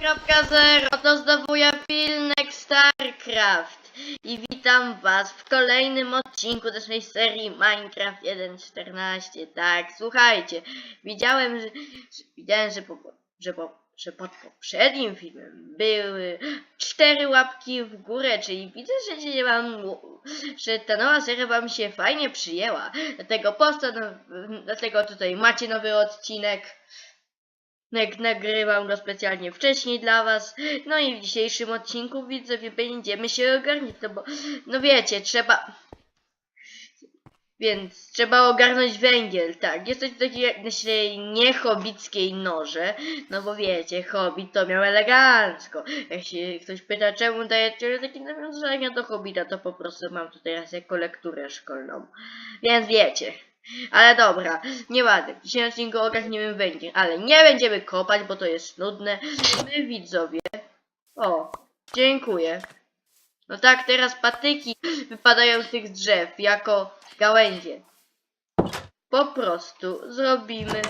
2.0 to znowu ja Filnek StarCraft. I witam was w kolejnym odcinku naszej serii Minecraft 1.14 tak, słuchajcie widziałem, że, widziałem, że, po, że, po, że pod poprzednim filmem były cztery łapki w górę, czyli widzę, że się wam, że ta nowa seria wam się fajnie przyjęła, dlatego postanow, dlatego tutaj macie nowy odcinek nagrywam go specjalnie wcześniej dla was. No i w dzisiejszym odcinku widzowie będziemy się ogarnić, no bo no wiecie, trzeba więc trzeba ogarnąć węgiel, tak. Jest coś takiego jak naszej niehobickiej noże, no bo wiecie, hobbit to miał elegancko. Jak się ktoś pyta, czemu dajecie takie nawiązania do hobbita, to po prostu mam tutaj raz jako lekturę szkolną. Więc wiecie. Ale dobra, nieładnie. W dzisiejszym odcinku ogarniemy węgiel, ale nie będziemy kopać, bo to jest nudne. My widzowie. O, dziękuję. No tak, teraz patyki wypadają z tych drzew jako gałęzie. Po prostu zrobimy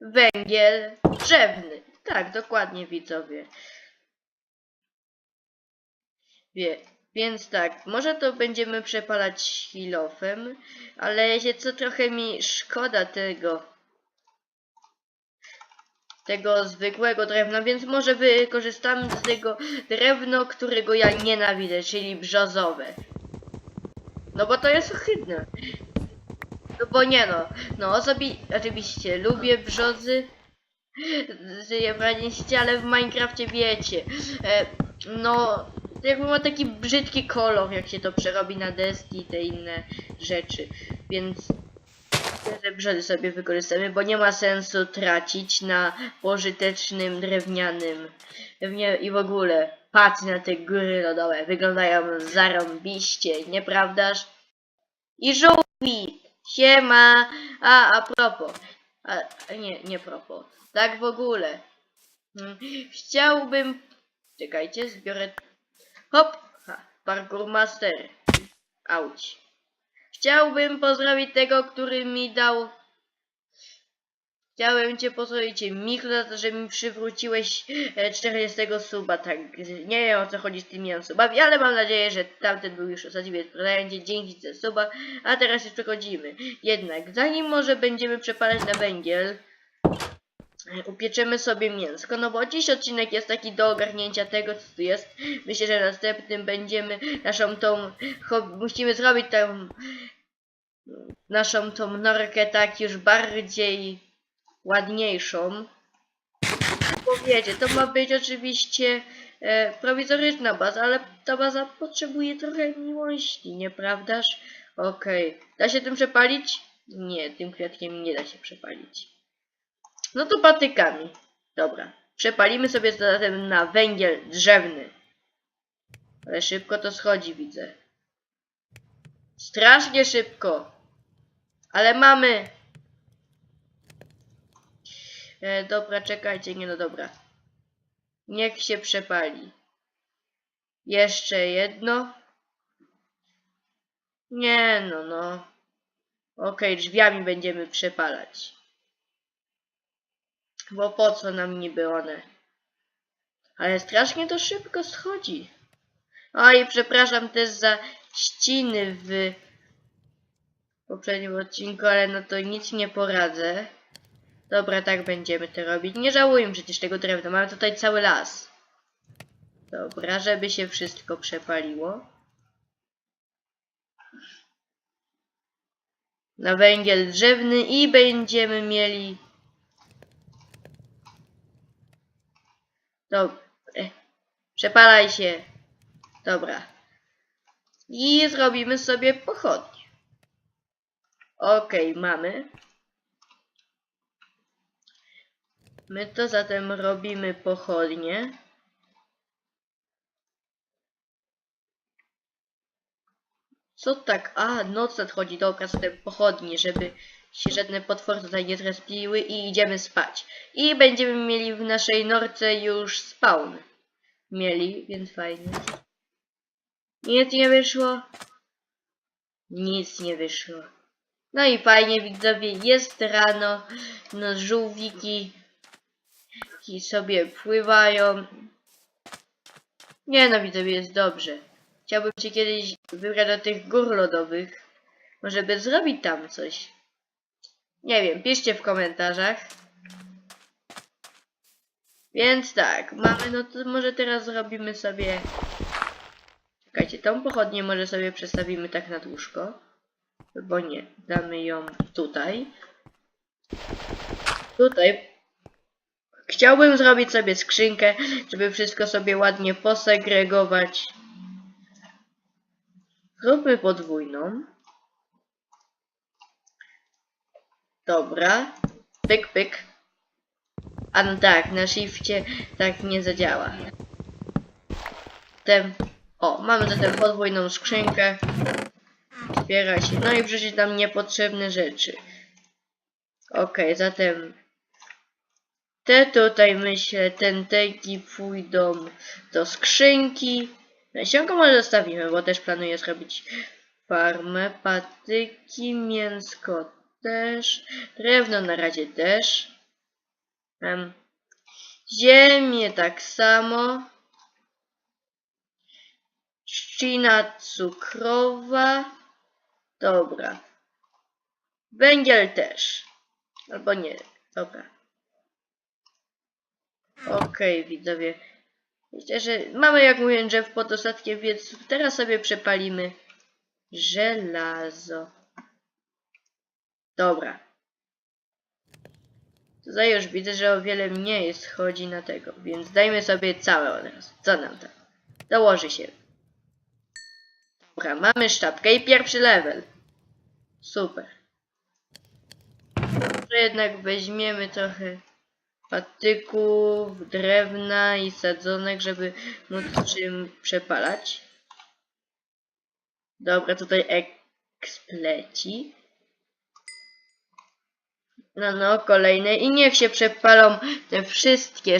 węgiel drzewny. Tak, dokładnie widzowie. Wie, więc tak, może to będziemy przepalać kilofem, ale się co trochę mi szkoda tego tego zwykłego drewna, więc może wykorzystamy z tego drewno, którego ja nienawidzę, czyli brzozowe. No bo to jest ohydne. No bo nie no, no oczywiście lubię brzozy, żyję w radiście, ale w Minecrafcie wiecie, e, no jakby ma taki brzydki kolor, jak się to przerobi na deski i te inne rzeczy, więc te brzozy sobie wykorzystamy, bo nie ma sensu tracić na pożytecznym drewnianym drewnia i w ogóle patrz na te góry lodowe, wyglądają zarąbiście, nieprawdaż? I żółwi! Siema! A, a propos. A, nie, nie propos. Tak w ogóle. Hmm, Chciałbym... Czekajcie, zbiorę... Hop! Ha, parkour master. Auć. Chciałbym pozdrowić tego, który mi dał... Chciałem cię pozdrowić, Mikro, za to, że mi przywróciłeś e, 40 suba, tak. Nie wiem o co chodzi z tymi subami, ale mam nadzieję, że tamten był już ostatni sprzedający dzięki za suba. A teraz już przechodzimy. Jednak, zanim może będziemy przepalać na węgiel, upieczemy sobie mięsko, no bo dziś odcinek jest taki do ogarnięcia tego, co tu jest. Myślę, że następnym będziemy naszą tą, musimy zrobić tą, naszą tą norkę tak już bardziej ładniejszą. Bo wiecie, to ma być oczywiście e, prowizoryczna baza, ale ta baza potrzebuje trochę miłości, nieprawdaż? Okej. Da się tym przepalić? Nie, tym kwiatkiem nie da się przepalić. No to patykami. Dobra. Przepalimy sobie zatem na węgiel drzewny. Ale szybko to schodzi, widzę. Strasznie szybko. Ale mamy. E, dobra, czekajcie, nie no dobra. Niech się przepali. Jeszcze jedno. Nie no, no. Okej, drzwiami będziemy przepalać. Bo po co nam niby one? Ale strasznie to szybko schodzi. Oj, przepraszam też za ściny w poprzednim odcinku, ale no to nic nie poradzę. Dobra, tak będziemy to robić. Nie żałuję przecież tego drewna. Mamy tutaj cały las. Dobra, żeby się wszystko przepaliło. Na węgiel drzewny i będziemy mieli... Dobra. Przepalaj się. Dobra. I zrobimy sobie pochodnie. Okej, mamy. My to zatem robimy pochodnie. Co tak? A, noc nadchodzi, dobra, zatem pochodnie, żeby się żadne potwory tutaj nie zrespiły i idziemy spać. I będziemy mieli w naszej norce już spawn. Mieli, więc fajnie. Nic nie wyszło. Nic nie wyszło. No i fajnie widzowie, jest rano, no żółwiki Rybki sobie pływają. Nie no, widzowie, jest dobrze. Chciałbym się kiedyś wybrać do tych gór lodowych. Może by zrobić tam coś. Nie wiem, piszcie w komentarzach. Więc tak, mamy, no to może teraz zrobimy sobie... Czekajcie, tą pochodnię może sobie przestawimy tak na łóżko. Bo nie, damy ją tutaj. Tutaj. Chciałbym zrobić sobie skrzynkę, żeby wszystko sobie ładnie posegregować. Zróbmy podwójną. Dobra. Pyk, pyk. A no tak, na shifcie tak nie zadziała. Ten. O, mamy zatem podwójną skrzynkę. Otwiera się. No i wrzucić tam niepotrzebne rzeczy. Okej, zatem te tutaj myślę, ten tegi pójdą do skrzynki. Nasionko może zostawimy, bo też planuję zrobić farmę, patyki, mięsko też, drewno na razie też. Em, ziemię tak samo. Trzcina cukrowa. Dobra. Węgiel też. Albo nie. Dobra. Okej, widzowie. Myślę, że mamy jak mówię drzew pod ostatkiem, więc teraz sobie przepalimy żelazo. Dobra. Tutaj już widzę, że o wiele mniej schodzi na tego, więc dajmy sobie całe od razu. Co nam tam? Dołoży się. Dobra, mamy sztabkę i pierwszy level. Super. Może jednak weźmiemy trochę patyków, drewna i sadzonek, żeby móc czym przepalać. Dobra, tutaj ekspleci. No, no, kolejne. I niech się przepalą te wszystkie,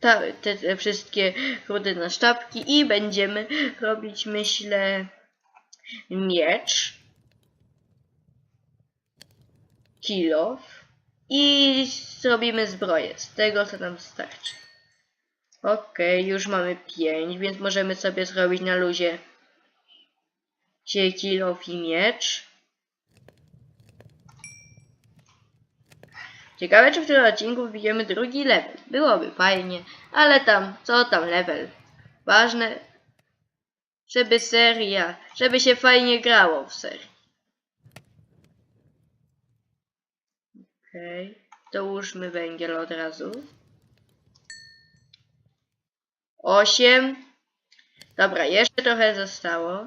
te, te wszystkie rudy na sztabki i będziemy robić, myślę, miecz. Kilof. I zrobimy zbroję z tego, co nam starczy. Okej, już mamy 5, więc możemy sobie zrobić na luzie kilof i miecz. Ciekawe, czy w tym odcinku wbijemy drugi level. Byłoby fajnie, ale tam, co tam level? Ważne, żeby seria, żeby się fajnie grało w serii. Okej, dołóżmy węgiel od razu. Osiem. Dobra, jeszcze trochę zostało.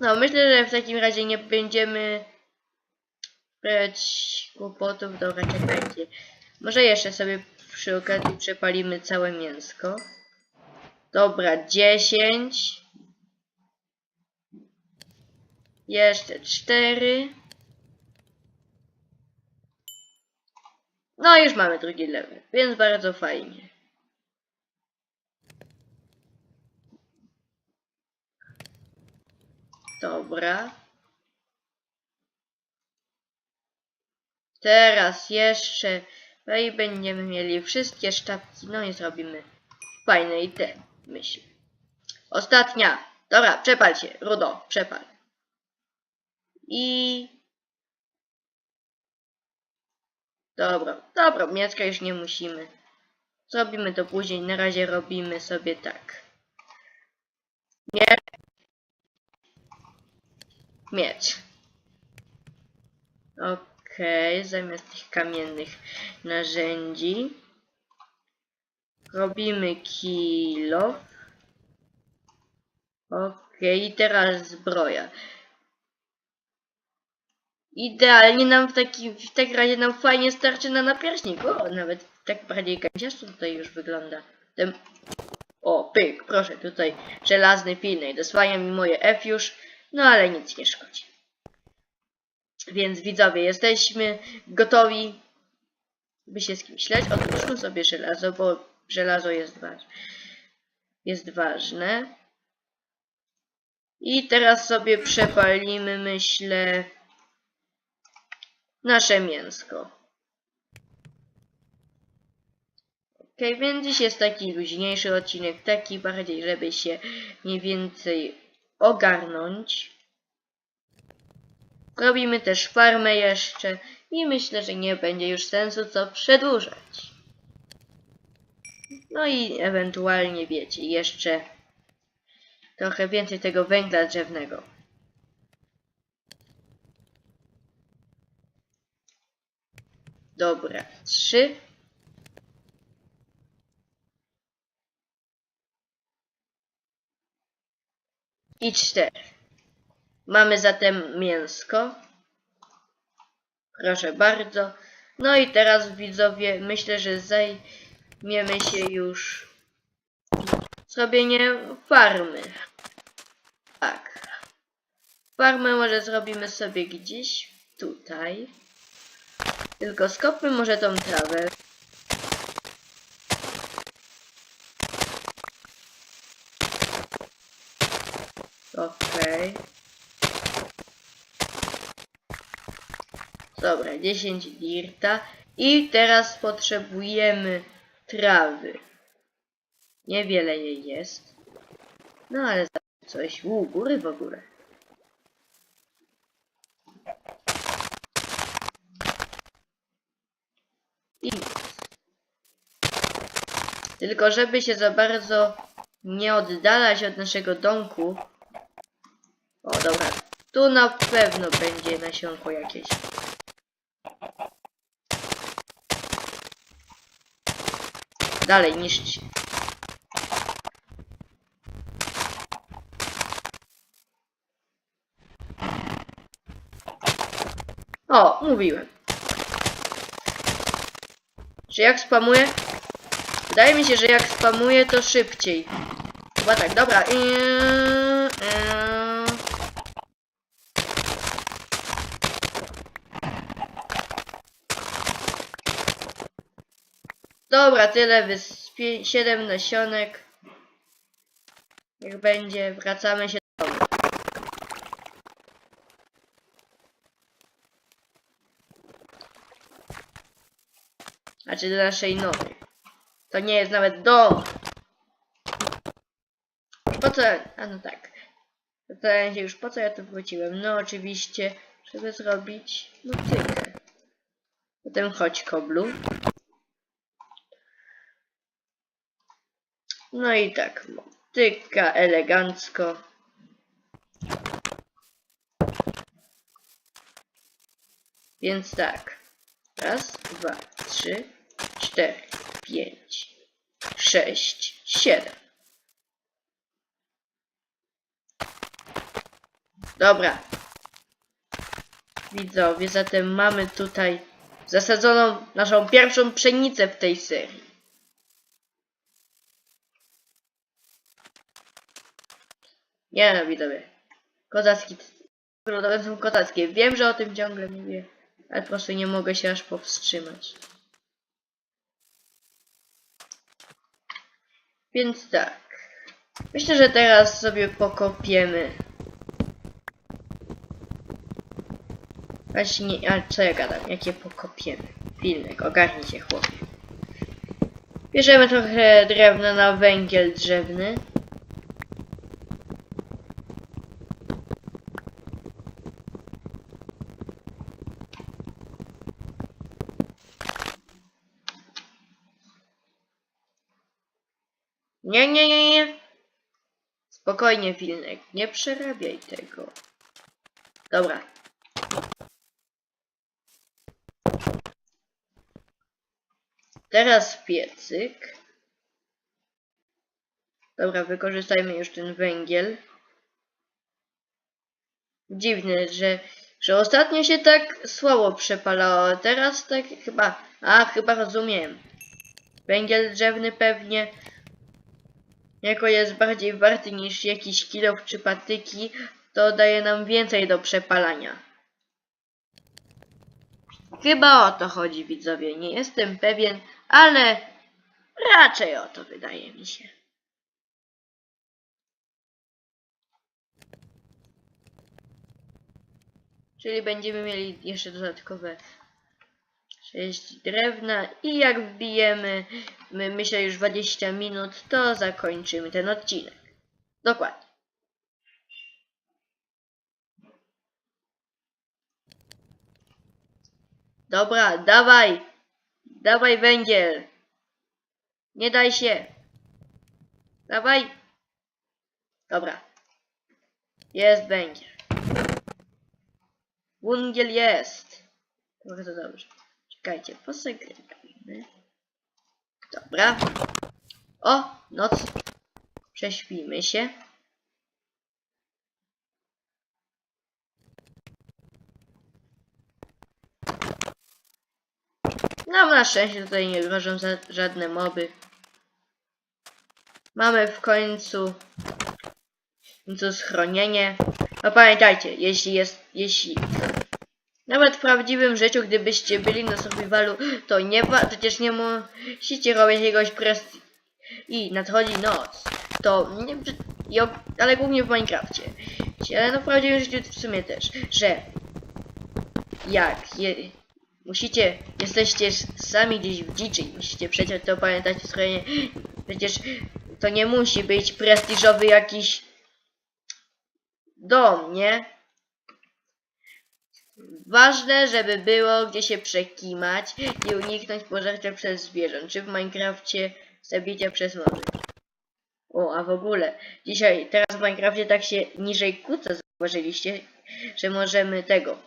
No, myślę, że w takim razie nie będziemy brać kłopotów. Dobra, czekajcie. Może jeszcze sobie przy okazji przepalimy całe mięsko. Dobra, 10. Jeszcze 4. No już mamy drugi level, więc bardzo fajnie. Dobra. Teraz jeszcze. No i będziemy mieli wszystkie sztabki. No i zrobimy fajne i te, myślę. Ostatnia. Dobra, przepal się. Rudo, przepal. I... Dobra, dobra, miecka już nie musimy. Zrobimy to później. Na razie robimy sobie tak. Miecz. Miecz. Okej, zamiast tych kamiennych narzędzi robimy kilo. Okej, i teraz zbroja. Idealnie nam w takim w takim razie nam fajnie starczy na napierśnik. O, nawet tak bardziej kanciasto tutaj już wygląda. Ten... O, pyk, proszę, tutaj żelazny pilnej. Dosłania mi moje F już, no ale nic nie szkodzi. Więc widzowie, jesteśmy gotowi, by się z kimś śleć. Otwórzmy sobie żelazo, bo żelazo jest, waż... jest ważne. I teraz sobie przepalimy, myślę, nasze mięsko. Ok, więc dziś jest taki luźniejszy odcinek, taki bardziej, żeby się mniej więcej ogarnąć. Robimy też farmę jeszcze i myślę, że nie będzie już sensu co przedłużać. No i ewentualnie wiecie, jeszcze trochę więcej tego węgla drzewnego. Dobra, trzy. I cztery. Mamy zatem mięsko. Proszę bardzo. No i teraz widzowie, myślę, że zajmiemy się już zrobieniem farmy. Tak. Farmę może zrobimy sobie gdzieś tutaj. Tylko skopmy może tą trawę. Okej. Dobra, 10 dirta. I teraz potrzebujemy trawy. Niewiele jej jest. No ale coś. U, góry w ogóle. I. Tylko żeby się za bardzo nie oddalać od naszego domku. Dobra. Tu na pewno będzie nasionko jakieś. Dalej, niszczcie. O, mówiłem. Że jak spamuję? Wydaje mi się, że jak spamuję, to szybciej. Chyba tak, dobra. Eee, eee. Dobra, tyle. Wyspie 7 nasionek. Niech będzie. Wracamy się do domu. Znaczy do naszej nowej. To nie jest nawet dom. Po co? A no tak. Zastanawiam się już po co ja tu wróciłem. No oczywiście, żeby zrobić motykę. Potem chodź koblu. No i tak, motyka elegancko. Więc tak. Raz, dwa, trzy, cztery, pięć, sześć, siedem. Dobra. Widzowie, zatem mamy tutaj zasadzoną naszą pierwszą pszenicę w tej serii. Nie no, widzowie. Kozacki. Lodowe są kozackie. Wiem, że o tym ciągle mówię, ale po prostu nie mogę się aż powstrzymać. Więc tak. Myślę, że teraz sobie pokopiemy. Właśnie, a co ja gadam? Jakie pokopiemy? Pilnek, ogarnij się chłopie. Bierzemy trochę drewna na węgiel drzewny. Nie, nie, nie, nie. Spokojnie, Wilnek, nie przerabiaj tego. Dobra. Teraz piecyk. Dobra, wykorzystajmy już ten węgiel. Dziwne, że, że ostatnio się tak słabo przepalało, teraz tak chyba... A, chyba rozumiem. Węgiel drzewny pewnie jako jest bardziej warty niż jakiś kilof czy patyki, to daje nam więcej do przepalania. Chyba o to chodzi, widzowie. Nie jestem pewien, ale raczej o to wydaje mi się. Czyli będziemy mieli jeszcze dodatkowe 6 drewna i jak wbijemy, my myślę już 20 minut, to zakończymy ten odcinek. Dokładnie. Dobra, dawaj! Dawaj węgiel! Nie daj się! Dawaj! Dobra. Jest węgiel. Węgiel jest. Bardzo dobrze. Czekajcie, posegrygujmy. Dobra. O, noc. Prześpimy się. No, na szczęście tutaj nie za żadne moby. Mamy w końcu, w końcu schronienie. No pamiętajcie, jeśli jest, jeśli nawet w prawdziwym życiu, gdybyście byli na survivalu, to nie przecież nie musicie robić jakiegoś prest... I nadchodzi noc. To nie, ale głównie w Minecrafcie. Ale no w prawdziwym życiu w sumie też, że jak je, musicie, jesteście sami gdzieś w dziczy i musicie przeciąć to pamiętajcie schronienie. Przecież to nie musi być prestiżowy jakiś dom, nie? Ważne, żeby było gdzie się przekimać i uniknąć pożarcia przez zwierząt, czy w Minecrafcie zabicia przez morze. O, a w ogóle, dzisiaj, teraz w Minecrafcie tak się niżej kłóca, zauważyliście, że możemy tego,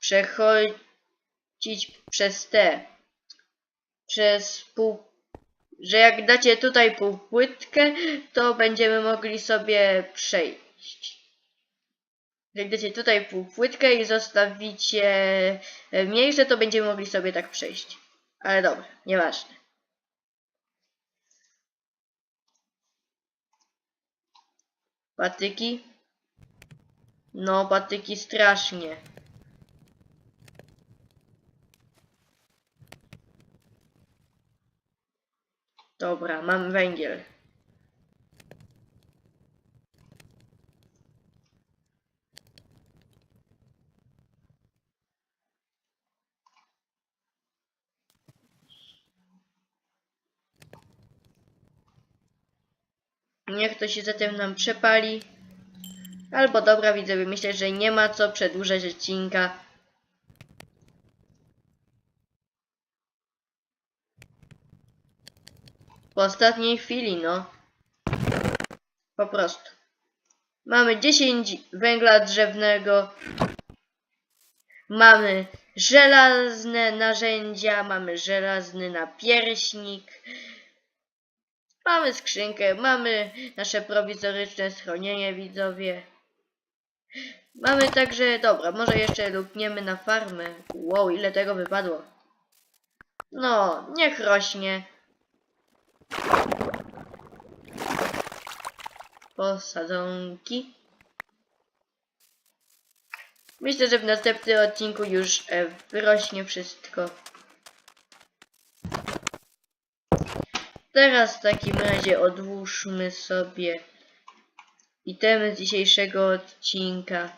przechodzić przez te, przez pół, że jak dacie tutaj półpłytkę, to będziemy mogli sobie przejść. Dacie tutaj półpłytkę i zostawicie e, miejsce, to będziemy mogli sobie tak przejść. Ale dobra, nieważne. Patyki? No, patyki strasznie. Dobra, mam węgiel. Niech to się zatem nam przepali. Albo dobra, widzowie, myślę, że nie ma co przedłużać odcinka. Po ostatniej chwili, no. Po prostu. Mamy 10 węgla drzewnego. Mamy żelazne narzędzia, mamy żelazny napierśnik. Mamy skrzynkę, mamy nasze prowizoryczne schronienie, widzowie. Mamy także, dobra, może jeszcze lukniemy na farmę. Wow, ile tego wypadło. No, niech rośnie. Posadzonki. Myślę, że w następnym odcinku już e, wyrośnie wszystko. Teraz w takim razie odłóżmy sobie itemy z dzisiejszego odcinka.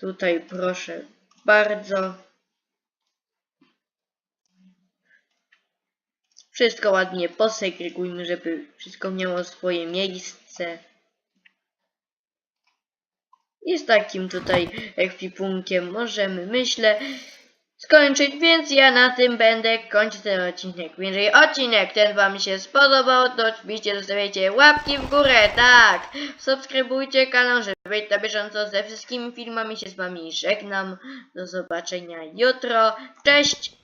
Tutaj proszę bardzo. Wszystko ładnie posegregujmy, żeby wszystko miało swoje miejsce. I z takim tutaj ekwipunkiem możemy, myślę, skończyć, więc ja na tym będę kończyć ten odcinek. Jeżeli odcinek ten wam się spodobał, to oczywiście zostawiajcie łapki w górę, tak! Subskrybujcie kanał, żeby być na bieżąco ze wszystkimi filmami się z wami żegnam. Do zobaczenia jutro. Cześć!